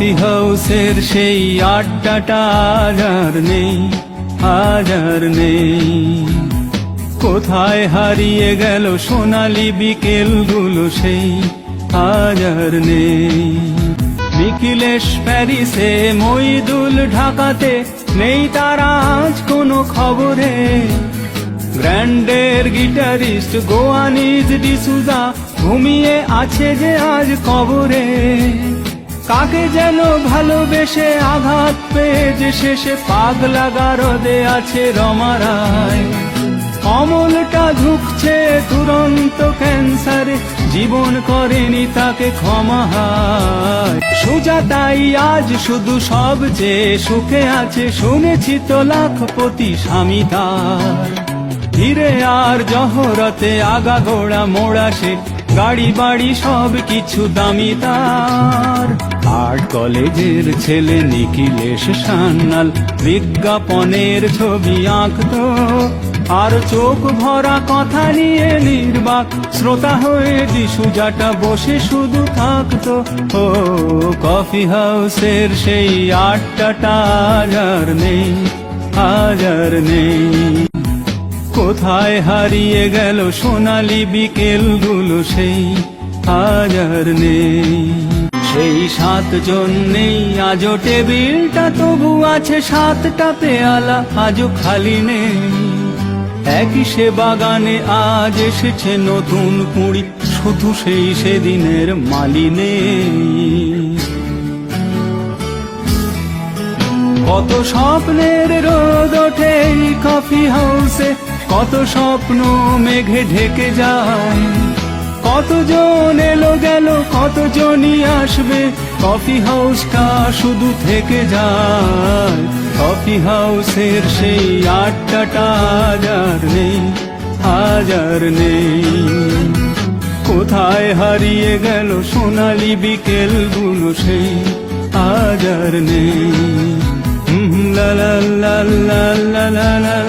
Coffee হাউসের সেই আড্ডাটা আর নেই আর নেই। কোথায় হারিয়ে গেল সোনালি বিকেলগুলো সেই, আর নেই। নিখিলেশ প্যারিসে মইদুল ঢাকাতে নেই তারা আজ কোনো খবরে। গ্র্যান্ডের গিটারিস্ট গোয়ানিজ ডিসুজা ঘুমিয়ে আছে যে আজ কবরে। কাকে যেন ভালোবেসে আঘাত পেয়ে যে শেষে পাগলা গারদে আছে রমারায় অমলটা ঢুকছে তুরন্ত ক্যান্সারে, জীবন করেনি তাকে ক্ষমা সুজাতাই আজ শুধু সবচেয়ে সুখে আছে, শুনেছি তো লাখপতি স্বামী তার। ধীরে আর জহরতে আগা গোড়া মোড়া সে, গাড়ি বাড়ি সব কিছু দামি তার। কলেজের ছেলে নিখিলেশ সান্নাল বিজ্ঞাপনের ছবি আঁকতো। আর চোখ ভরা কথা নিয়ে নির্বাক শ্রোতা হয়ে দিশুজাটা বসে শুধু থাকতো। ও, কফি হাউসের সেই আটটা আর নেই, আজ আর নেই। কোথায় হারিয়ে গেল সোনালি বিকেলগুলো সেই, আজ আর নেই। সেই সাতজন নেই, আজও টেবিলটা তবু আছে সাতটা পেয়ালা, আজও খালি নেই। একই সে বাগানে আজ এসেছে নতুন কুড়ি, শুধু সেই সেদিনের মালি নেই। কত স্বপ্নের রোদ ওঠে কফি হাউসে, কত স্বপ্ন মেঘে ঢেকে যায়। কতজন এলো গেল কতজনই আসবে? কফি হাউসটা শুধু থেকে যায়। কফি হাউসের সেই আটটা আজ আর নেই আজ আর নেই। কোথায় হারিয়ে গেল সোনালি বিকেল বিকেলগুলো সেই আজ আর নেই হুম, লা লা লা লা।